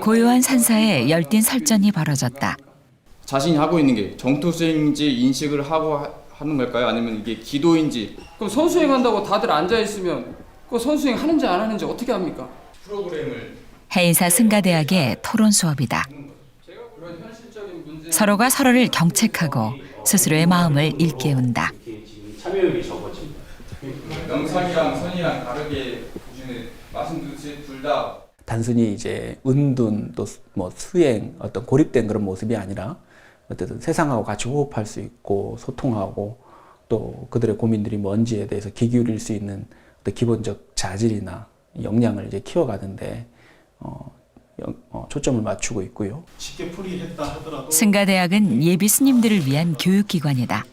고요한 산사에 열띤 설전이 벌어졌다. 자신이 하고 있는 게 정투 수행인지 인식을 하고 하, 하는 걸까요? 아니면 이게 기도인지 그럼 선수행 한다고 다들 앉아 있으면 그 선수행 하는지 안 하는지 어떻게 합니까? 프로그램을 해인사 승가대학의 토론 수업이다. 서로가 서로를 경책하고 스스로의 마음을 일깨운다. 참여율이 적어집니다. 명상이랑 선이랑 다르게 보시는 말씀드듯이 둘다 단순히 이제 은둔 또 뭐 수행 어떤 고립된 그런 모습이 아니라 어쨌든 세상하고 같이 호흡할 수 있고 소통하고 또 그들의 고민들이 뭔지에 대해서 귀 기울일 수 있는 어떤 기본적 자질이나 역량을 이제 키워가는데 어, 영- 어, 초점을 맞추고 있고요. 쉽게 풀이했다 하더라도 승가대학은 예비 스님들을 위한 교육기관이다.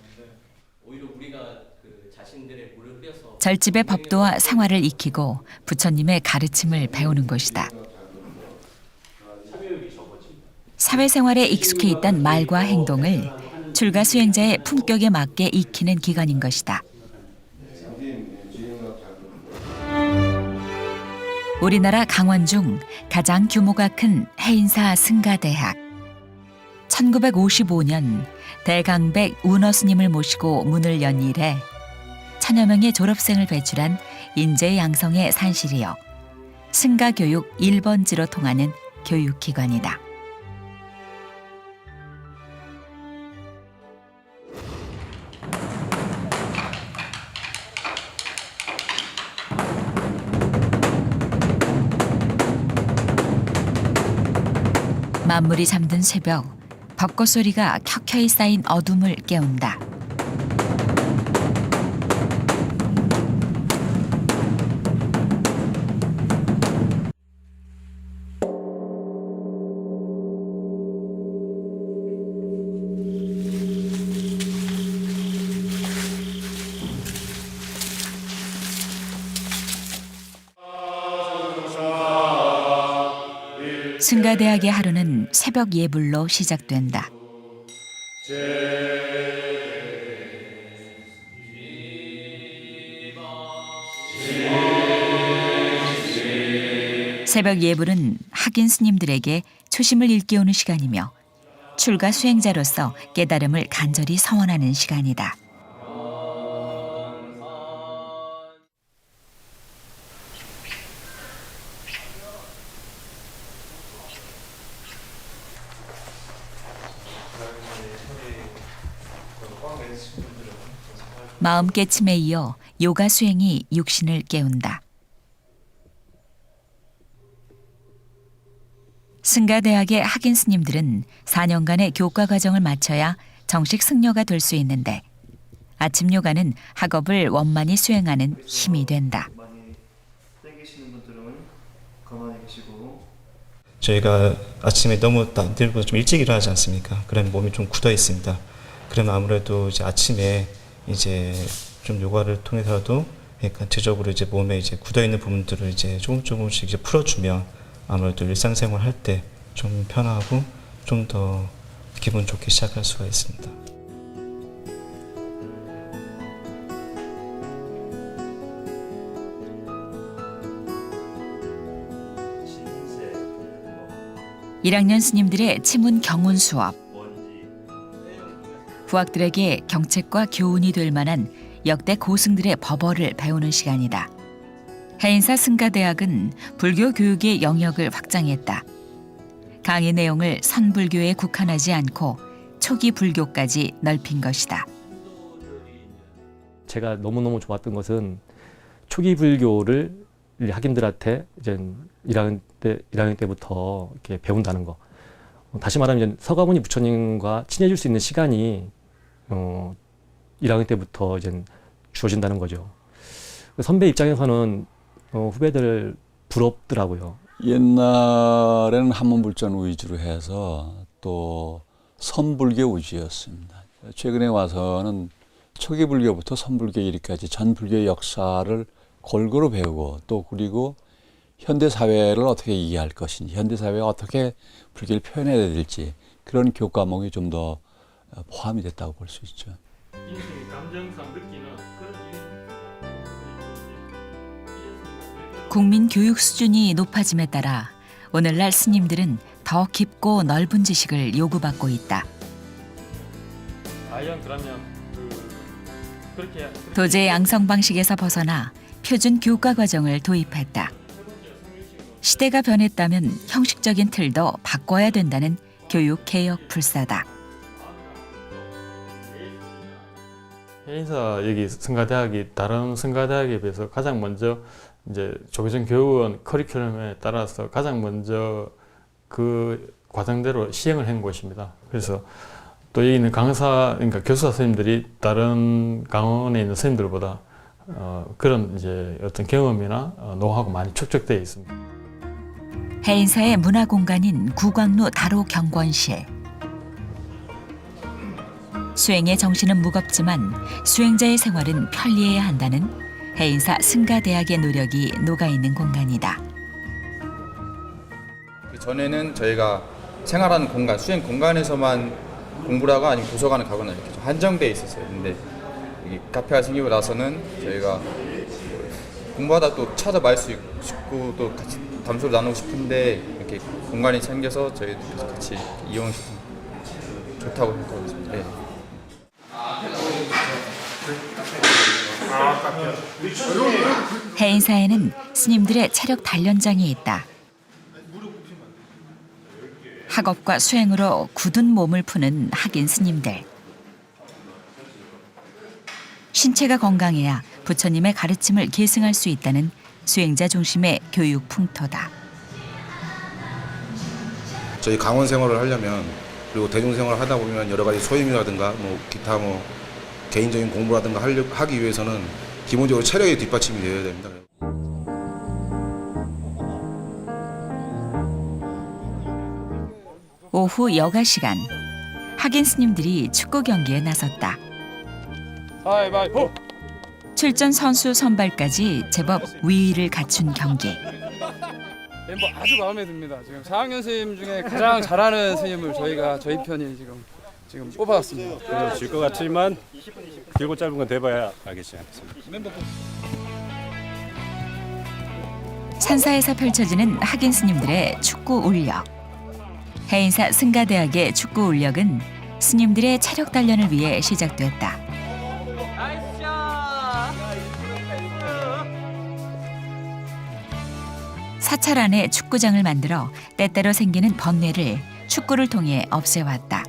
오히려 우리가 그 자신들의 물을 빼서 절집의 법도와 생활을 익히고 부처님의 가르침을 배우는 적어집니다. 사회생활에 익숙해 있던 말과 행동을 출가 수행자의 품격에 맞게 익히는 기관인 것이다. 우리나라 강원 중 가장 규모가 큰 해인사 승가대학. 1955년 대강백 운어 스님을 모시고 문을 연 이래 천여 명의 졸업생을 배출한 인재 양성의 산실이요. 승가 교육 1번지로 통하는 교육기관이다. 만물이 잠든 새벽, 벚꽃 소리가 켜켜이 쌓인 어둠을 깨운다. 승가대학의 하루는 새벽 예불로 시작된다. 새벽 예불은 학인 스님들에게 초심을 일깨우는 시간이며 출가 수행자로서 깨달음을 간절히 서원하는 시간이다. 마음 깨침에 이어 요가 수행이 육신을 깨운다. 승가대학의 학인 스님들은 4년간의 교과 과정을 마쳐야 정식 승려가 될 수 있는데 아침 요가는 학업을 원만히 수행하는 힘이 된다. 저희가 아침에 너무 남들보다 좀 일찍 일어나지 않습니까? 그러면 몸이 좀 굳어 있습니다. 그러면 아무래도 이제 아침에 이제 좀 요가를 통해서라도 약간 대적으로 이제 몸에 이제 굳어 있는 부분들을 이제 조금 조금씩 이제 풀어주면 아무래도 일상생활 할 때 좀 편하고 좀 더 기분 좋게 시작할 수가 있습니다. 1학년 스님들의 치문 경운 수업. 부학들에게 경책과 교훈이 될 만한 역대 고승들의 법어를 배우는 시간이다. 해인사 승가대학은 불교 교육의 영역을 확장했다. 강의 내용을 선불교에 국한하지 않고 초기 불교까지 넓힌 것이다. 제가 너무너무 좋았던 것은 초기 불교를 학인들한테 이제 1학년 때 1학년 때부터 이렇게 배운다는 거. 어, 다시 말하면 서가모니 부처님과 친해질 수 있는 시간이 어 1학년 때부터 이제 주어진다는 거죠. 그 선배 입장에서는 어, 후배들 부럽더라고요. 옛날에는 한문불전 위주로 해서 또 선불교 위주였습니다. 최근에 와서는 초기 불교부터 선불교 이르기까지 전 불교 역사를 골고루 배우고 또 그리고 현대 사회를 어떻게 이해할 것인지 현대 사회에 어떻게 불교를 표현해야 될지 그런 교과목이 좀 더 포함이 됐다고 볼 수 있죠. 인생의 감정상 느끼는 그런 일- 국민 교육 수준이 높아짐에 따라 오늘날 스님들은 더 깊고 넓은 지식을 요구받고 있다. 아이언 그러면 그렇게 도제 양성 방식에서 벗어나 표준 교과 과정을 도입했다. 시대가 변했다면 형식적인 틀도 바꿔야 된다는 교육 개혁 불사다. 해인사 여기 성가대학이 다른 성가대학에 비해서 가장 먼저 이제 조계종 교육원 커리큘럼에 따라서 가장 먼저 그 과정대로 시행을 한 곳입니다. 그래서 또 여기 있는 강사, 그러니까 교수사 선생님들이 다른 강원에 있는 선생님들보다 어, 그런 이제 어떤 경험이나 어, 노하우가 많이 축적되어 있습니다. 해인사의 문화 공간인 구광로 다로 경권실. 수행의 정신은 무겁지만 수행자의 생활은 편리해야 한다는 해인사 승가대학의 노력이 녹아있는 공간이다. 그 전에는 저희가 생활하는 공간, 수행 공간에서만 공부를 하고 아니면 도서관을 가거나 이렇게 좀 한정돼 있었어요. 근데 이 카페가 생기고 나서는 저희가 공부하다 또 찾아말 수 있고 또 같이 담소를 나누고 싶은데 이렇게 공간이 생겨서 저희도 같이 이용해서 좋다고 생각하고 있습니다. 네. 해인사에는 스님들의 체력 단련장이 있다. 학업과 수행으로 굳은 몸을 푸는 학인 스님들. 신체가 건강해야 부처님의 가르침을 계승할 수 있다는 수행자 중심의 교육 풍토다. 저희 강원 생활을 하려면 그리고 대중 생활을 하다 보면 여러 가지 소임이라든가 뭐 기타 뭐 개인적인 공부라든가 하려, 하기 위해서는 기본적으로 체력이 뒷받침이 되어야 됩니다. 오후 여가 시간 학인 스님들이 축구 경기에 나섰다. 가위바위보. 출전 선수 선발까지 제법 위의를 갖춘 경기. 멤버 아주 마음에 듭니다. 지금 4학년 선생님 중에 가장 잘하는 선생님을 저희가 저희 편이 지금 지금 뽑아왔습니다. 질것 같지만 길고 짧은 건 돼봐야 알겠지 않습니까? 산사에서 펼쳐지는 학인 스님들의 축구 울력. 해인사 승가대학의 축구 울력은 스님들의 체력 단련을 위해 시작됐다. 사찰 안에 축구장을 만들어 때때로 생기는 번뇌를 축구를 통해 없애왔다.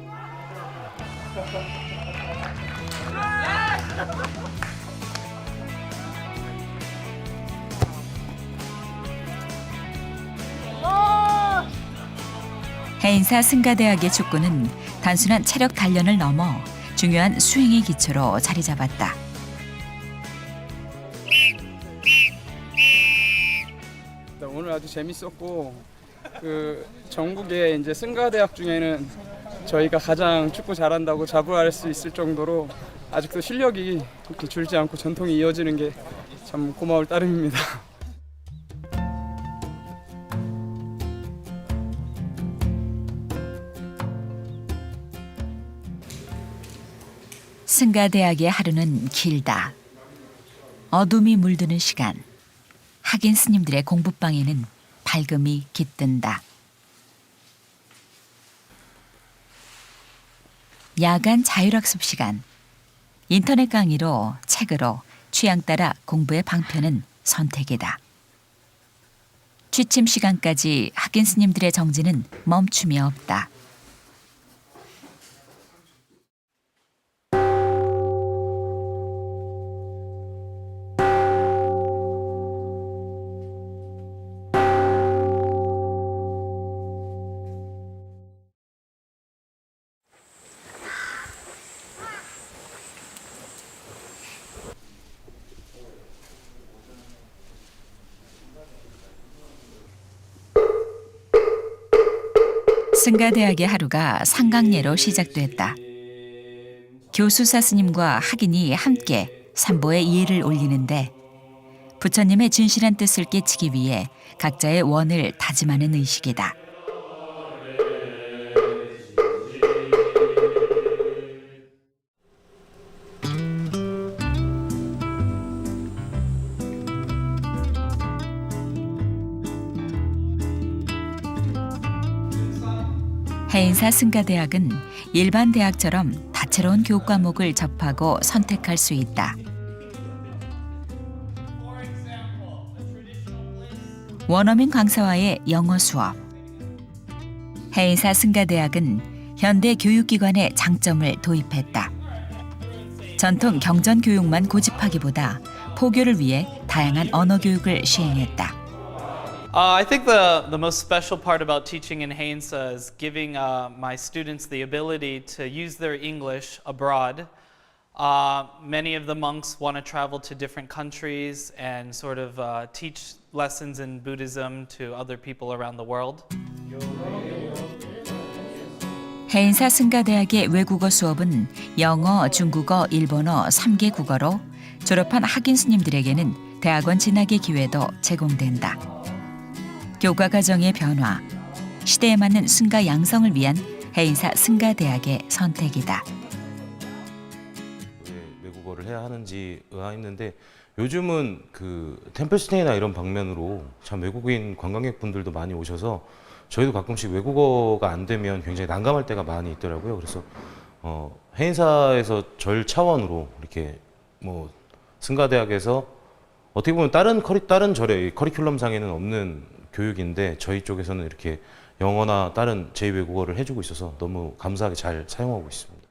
해인사 승가대학의 축구는 단순한 체력 단련을 넘어 중요한 수행의 기초로 자리 잡았다. 재밌었고 그 전국의 이제 승가대학 중에는 저희가 가장 축구 잘한다고 자부할 수 있을 정도로 아직도 실력이 이렇게 줄지 않고 전통이 이어지는 게 참 고마울 따름입니다. 승가대학의 하루는 길다. 어둠이 물드는 시간. 학인 스님들의 공부방에는 밝음이 깃든다. 야간 자율학습 시간. 인터넷 강의로 책으로 취향 따라 공부의 방편은 선택이다. 취침 시간까지 학인 스님들의 정지는 멈춤이 없다. 승가대학의 하루가 상강례로 시작됐다. 교수사 스님과 학인이 함께 삼보의 예를 올리는데 부처님의 진실한 뜻을 깨치기 위해 각자의 원을 다짐하는 의식이다. 해인사 승가 대학은 일반 대학처럼 다채로운 교육 과목을 접하고 선택할 수 있다. 원어민 강사와의 영어 수업. 해인사 승가대학은 현대 교육기관의 장점을 도입했다. 전통 경전 교육만 고집하기보다 포교를 위해 다양한 언어 교육을 시행했다. Uh, I think the, the most special part about teaching in Hainsa is giving uh, my students the ability to use their English abroad. Uh, many of the monks want to travel to different countries and sort of uh, teach lessons in Buddhism to other people around the world. 해인사 승가대학의 외국어 수업은 영어, 중국어, 일본어 3개 국어로 졸업한 학인 스님들에게는 대학원 진학의 기회도 제공된다. 교과 과정의 변화, 시대에 맞는 승가 양성을 위한 해인사 승가 대학의 선택이다. 왜 외국어를 해야 하는지 의아했는데 요즘은 그 템플스테이나 이런 방면으로 참 외국인 관광객분들도 많이 오셔서 저희도 가끔씩 외국어가 안 되면 굉장히 난감할 때가 많이 있더라고요. 그래서 어, 해인사에서 절 차원으로 이렇게 뭐 승가대학에서 어떻게 보면 다른 커리 다른 절의 커리큘럼 상에는 없는 교육인데 저희 쪽에서는 이렇게 영어나 다른 제 외국어를 해주고 있어서 너무 감사하게 잘 사용하고 있습니다.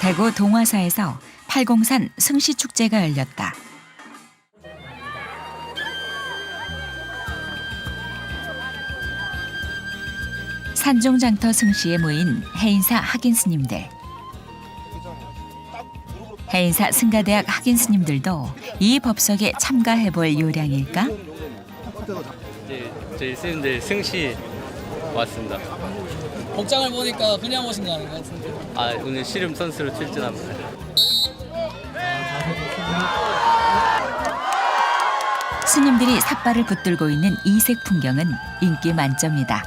대구 동화사에서 팔공산 승시 축제가 열렸다. 산종장터 승시에 모인 해인사 학인 스님들. 해인사 승가대학 학인 스님들도 이 법석에 참가해 볼 요량일까? 이제 저희 스님들 승시 왔습니다. 복장을 보니까 그냥 오신 거 아닌가 같은데. 아 오늘 씨름 선수로 출전합니다. 스님들이 삿발을 붙들고 있는 이색 풍경은 인기 만점이다.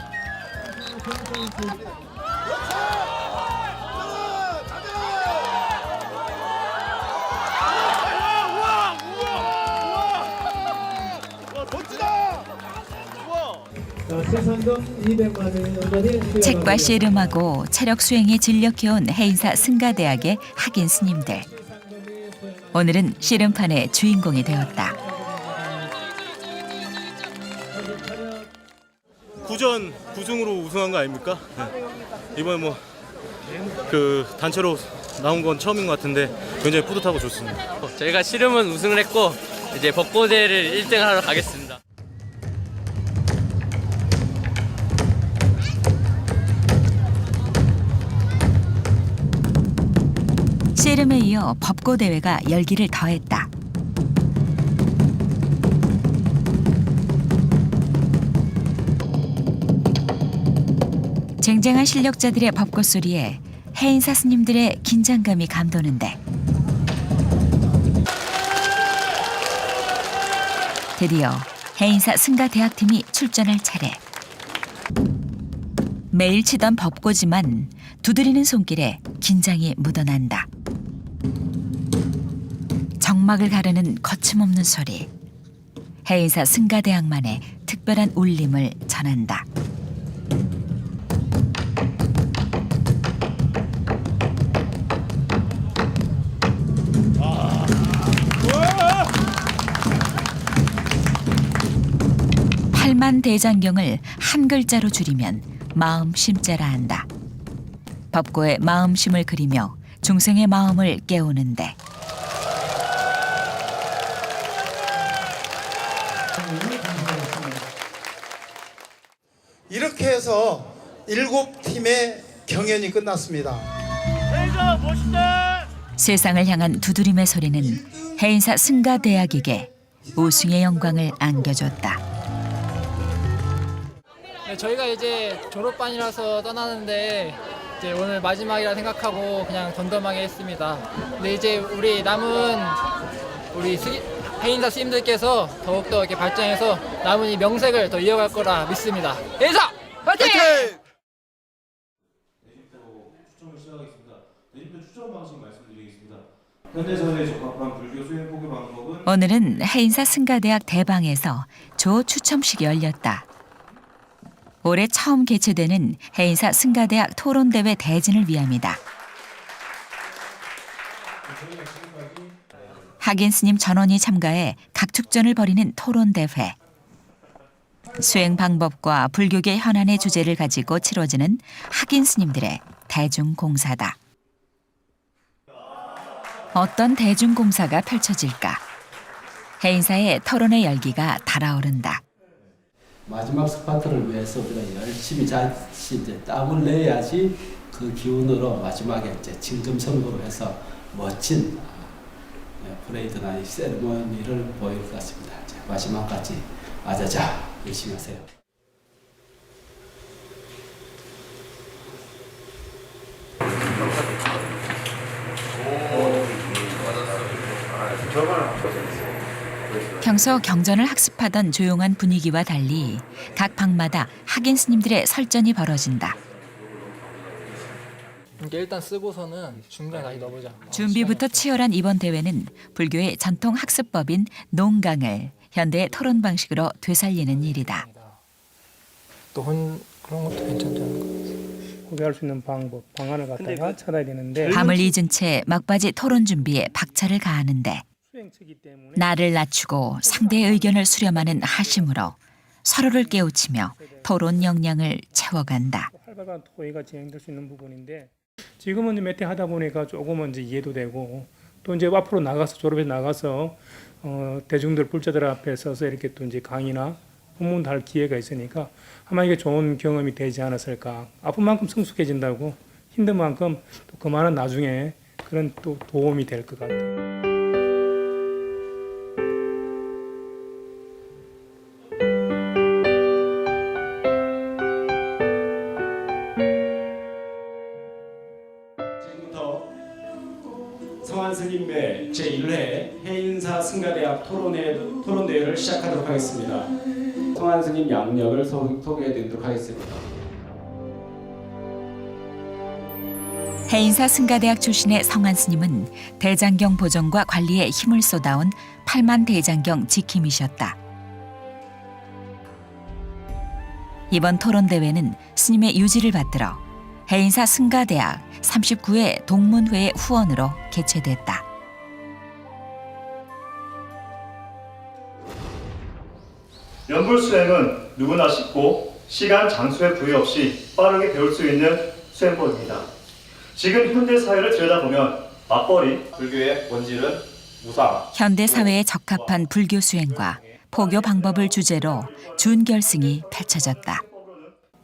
책과 씨름하고 체력 수행에 진력해온 해인사 승가대학의 학인 스님들. 오늘은 씨름판의 주인공이 되었다. 구전 9승으로 우승한 거 아닙니까? 이번에 뭐 그 단체로 나온 건 처음인 것 같은데 굉장히 뿌듯하고 좋습니다. 저희가 씨름은 우승을 했고 이제 벚고대를 1등 하러 가겠습니다. 법고 대회가 열기를 더했다. 쟁쟁한 실력자들의 법고 소리에 해인 사 스님들의 긴장감이 감도는데 드디어 해인사 승가 대학팀이 출전할 차례. 매일 치던 법고지만 두드리는 손길에 긴장이 묻어난다. 정막을 가르는 거침없는 소리. 해인사 승가대학만의 특별한 울림을 전한다. 팔만 대장경을 한 글자로 줄이면 마음심자라 한다. 법고의 마음심을 그리며 중생의 마음을 깨우는데 이렇게 해서 일곱 팀의 경연이 끝났습니다. 세상을 향한 두드림의 소리는 해인사 승가대학에게 우승의 영광을 안겨줬다. 네, 저희가 이제 졸업반이라서 떠나는데 이제 오늘 마지막이라 생각하고 그냥 덤덤하게 했습니다. 근데 이제 우리 남은 우리 스, 해인사 스님들께서 더욱더 이렇게 발전해서 남은 이 명색을 더 이어갈 거라 믿습니다. 해인사 파이팅! 추첨을 시작하겠습니다. 내집도 추첨 방식 말씀드리겠습니다. 현대 사회에 적합한 불교 수행 포교 방법은 오늘은 해인사 승가대학 대방에서 조 추첨식이 열렸다. 올해 처음 개최되는 해인사 승가대학 토론대회 대진을 위함이다. 학인 스님 전원이 참가해 각축전을 벌이는 토론 대회. 수행 방법과 불교계 현안의 주제를 가지고 치러지는 학인 스님들의 대중공사다. 어떤 대중공사가 펼쳐질까? 해인사의 토론의 열기가 달아오른다. 마지막 스파트를 위해서 우리가 열심히 잘 이제 땀을 내야지 그 기운으로 마지막에 이제 진금성으로 해서 멋진 어, 프레이드나 이 세리머니를 보일 것 같습니다. 마지막까지 아자자 열심히 하세요. 평소 경전을 학습하던 조용한 분위기와 달리 각 방마다 학인 스님들의 설전이 벌어진다. 이게 일단 쓰고서는 중간에 다시 넣어보자. 준비부터 치열한 이번 대회는 불교의 전통 학습법인 농강을 현대의 토론 방식으로 되살리는 일이다. 또 혼, 그런 것도 거. 구별할 수 있는 방법, 방안을 갖다가 찾아야 되는데 밤을 잊은 채 막바지 토론 준비에 박차를 가하는데 때문에 나를 낮추고 상대의 의견을 수렴하는 하심으로 서로를 깨우치며 토론 역량을 채워간다. 활발한 토의가 진행될 수 있는 부분인데 지금은 몇회 하다 보니까 조금은 이제 이해도 되고 또 이제 앞으로 나가서 졸업해 나가서 어, 대중들 불자들 앞에 서서 이렇게 또 이제 강의나 본문도 할 기회가 있으니까 아마 이게 좋은 경험이 되지 않았을까. 아픈 만큼 성숙해진다고 힘든 만큼 또 그만한 나중에 그런 또 도움이 될 것 같아요. 토론회, 토론대회를 시작하도록 하겠습니다. 성한 스님 양력을 소, 소개해드리도록 하겠습니다. 해인사 승가대학 출신의 성한 스님은 대장경 보존과 관리에 힘을 쏟아온 팔만 대장경 지킴이셨다. 이번 토론 대회는 스님의 유지를 받들어 해인사 승가대학 39회 동문회의 후원으로 개최됐다. 연불 수행은 누구나 쉽고 시간 장소에 부여 없이 빠르게 배울 수 있는 수행법입니다. 지금 현대 사회를 들여다보면 맞벌이, 불교의 본질은 무상, 현대 사회에 적합한 불교 수행과 포교 방법을 주제로 준결승이 펼쳐졌다.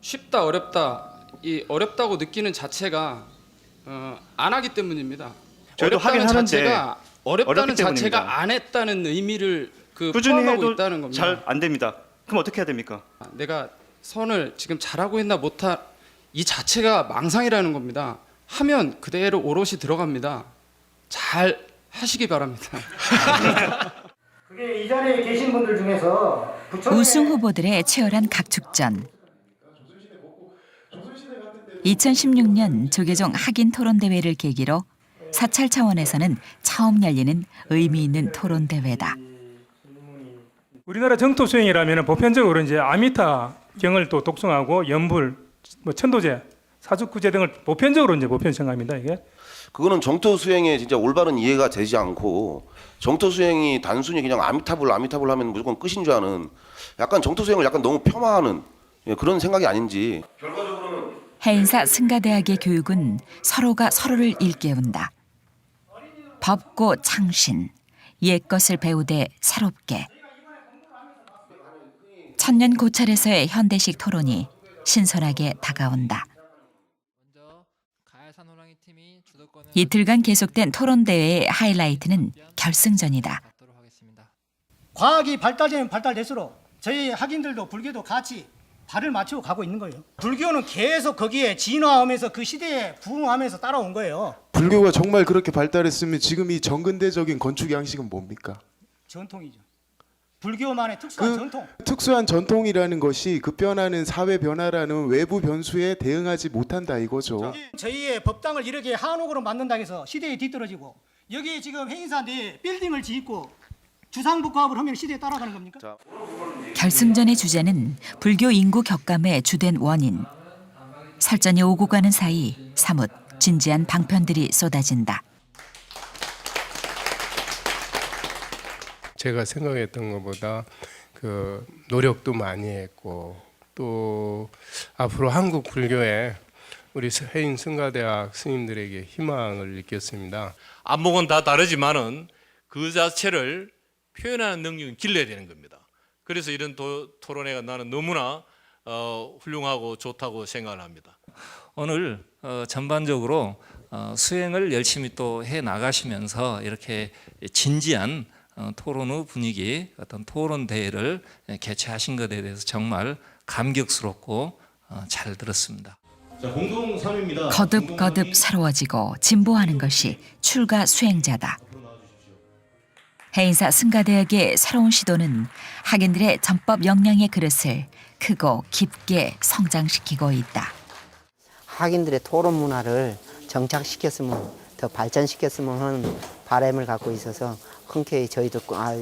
쉽다 어렵다 이 어렵다고 느끼는 자체가 어, 안 하기 때문입니다. 저희도 어렵다는 하긴 하는데 자체가 어렵다는 어렵기 때문입니다. 자체가 안 했다는 의미를 그 꾸준히 포함하고 해도 있다는 겁니다. 잘 안 됩니다. 그럼 어떻게 해야 됩니까? 내가 선을 지금 잘하고 있나 못하 이 자체가 망상이라는 겁니다. 하면 그대로 오롯이 들어갑니다. 잘 하시기 바랍니다. 그게 이 자리에 계신 분들 중에서 부처님의 우승 후보들의 치열한 각축전. 2016년 조계종 학인 토론 대회를 계기로 사찰 차원에서는 처음 열리는 의미 있는 토론 대회다. 우리나라 정토 수행이라면 보편적으로 이제 아미타 경을 또 독송하고 연불, 뭐 천도제, 사주구제 등을 보편적으로 이제 보편 정합니다. 이게 그거는 정토 수행에 진짜 올바른 이해가 되지 않고 정토 수행이 단순히 그냥 아미타불 아미타불 하면 무조건 끝인 줄 아는 약간 정토 수행을 약간 너무 폄하하는 예, 그런 생각이 아닌지 해인사 승가대학의 교육은 서로가 서로를 일깨운다. 법고 창신, 옛것을 배우되 새롭게. 천년 고찰에서의 현대식 토론이 신선하게 다가온다. 이틀간 계속된 토론 대회의 하이라이트는 결승전이다. 과학이 발달되면 발달될수록 저희 학인들도 불교도 같이 발을 맞추고 가고 있는 거예요. 불교는 계속 거기에 진화하면서 그 시대에 부흥하면서 따라온 거예요. 불교가 정말 그렇게 발달했으면 지금 이 정근대적인 건축 양식은 뭡니까? 전통이죠. 불교만의 특수한 그 전통. 특수한 전통이라는 것이 급변하는 사회 변화라는 외부 변수에 대응하지 못한다 이거죠. 저희의 법당을 이렇게 한옥으로 만든다 해서 시대에 뒤떨어지고 여기 지금 행사인데 빌딩을 짓고 주상복합을 하면 시대에 따라가는 겁니까? 결승전의 주제는 불교 인구 격감의 주된 원인. 설전이 오고 가는 사이 사뭇 진지한 방편들이 쏟아진다. 제가 생각했던 것보다 그 노력도 많이 했고 또 앞으로 한국 불교에 우리 해인 승가대학 스님들에게 희망을 느꼈습니다. 안목은 다 다르지만은 그 자체를 표현하는 능력은 길러야 되는 겁니다. 그래서 이런 도, 토론회가 나는 너무나 어, 훌륭하고 좋다고 생각을 합니다. 오늘 어, 전반적으로 어, 수행을 열심히 또 해 나가시면서 이렇게 진지한 어, 토론 후 분위기 어떤 토론 대회를 개최하신 것에 대해서 정말 감격스럽고 어, 잘 들었습니다. 자, 공동 3입니다. 거듭 거듭 새로워지고 진보하는 것이 출가 수행자다. 해인사 승가대학의 새로운 시도는 학인들의 전법 역량의 그릇을 크고 깊게 성장시키고 있다. 학인들의 토론 문화를 정착시켰으면 더 발전시켰으면 하는 바람을 갖고 있어서 흔쾌히 저희도 아,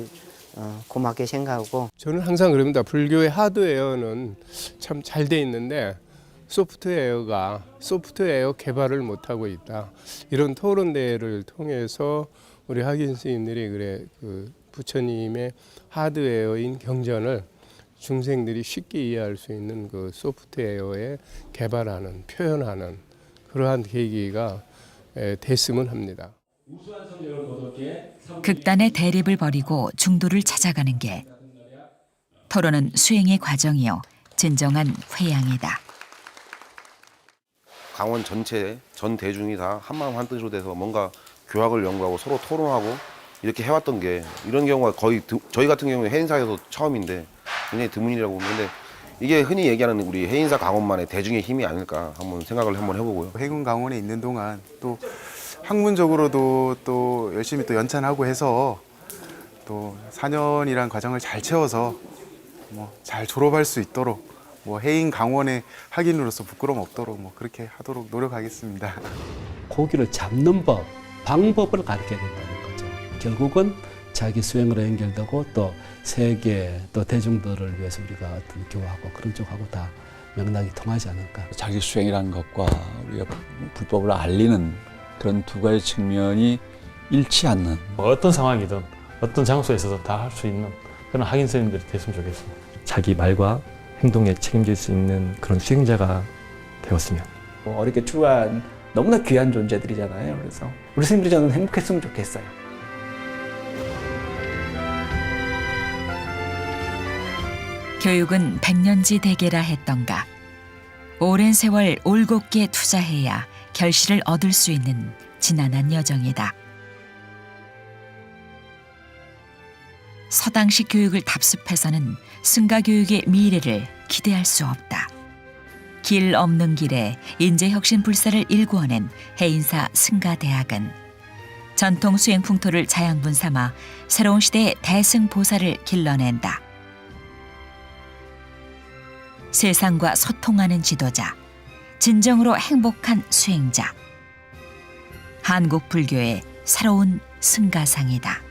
어, 고맙게 생각하고 저는 항상 그럽니다. 불교의 하드웨어는 참 잘 돼 있는데 소프트웨어가 소프트웨어 개발을 못 하고 있다. 이런 토론 대회를 통해서 우리 학인 스님들이 그래 그 부처님의 하드웨어인 경전을 중생들이 쉽게 이해할 수 있는 그 소프트웨어에 개발하는 표현하는 그러한 계기가 에, 됐으면 합니다. 극단의 대립을 버리고 중도를 찾아가는 게 토론은 수행의 과정이요 진정한 회양이다. 강원 전체 전 대중이 다 한마음 한뜻으로 돼서 뭔가 교학을 연구하고 서로 토론하고 이렇게 해왔던 게 이런 경우가 거의 드, 저희 같은 경우에 해인사에서 처음인데 굉장히 드문이라고 보는데 이게 흔히 얘기하는 우리 해인사 강원만의 대중의 힘이 아닐까 한번 생각을 한번 해보고요. 해군 강원에 있는 동안 또 학문적으로도 또 열심히 또 연찬하고 해서 또 4년이란 과정을 잘 채워서 뭐 잘 졸업할 수 있도록 뭐 해인 강원의 학인으로서 부끄럼 없도록 뭐 그렇게 하도록 노력하겠습니다. 고기를 잡는 법, 방법을 가르쳐야 된다는 거죠. 결국은 자기 수행으로 연결되고 또 세계 또 대중들을 위해서 우리가 어떤 교화하고 그런 쪽하고 다 맥락이 통하지 않을까. 자기 수행이라는 것과 우리가 불법을 알리는 그런 두 가지 측면이 잃지 않는 어떤 상황이든 어떤 장소에서도 다 할 수 있는 그런 학인 선생님들이 됐으면 좋겠습니다. 자기 말과 행동에 책임질 수 있는 그런 수행자가 되었으면. 뭐 어렵게 출간 너무나 귀한 존재들이잖아요. 그래서 우리 스님들이 저는 행복했으면 좋겠어요. 교육은 백년지 대계라 했던가. 오랜 세월 올곧게 투자해야 결실을 얻을 수 있는 지난한 여정이다. 서당식 교육을 답습해서는 승가 교육의 미래를 기대할 수 없다. 길 없는 길에 인재혁신 불사를 일구어낸 해인사 승가대학은 전통 수행 풍토를 자양분 삼아 새로운 시대의 대승보살을 길러낸다. 세상과 소통하는 지도자, 진정으로 행복한 수행자. 한국 불교의 새로운 승가상이다.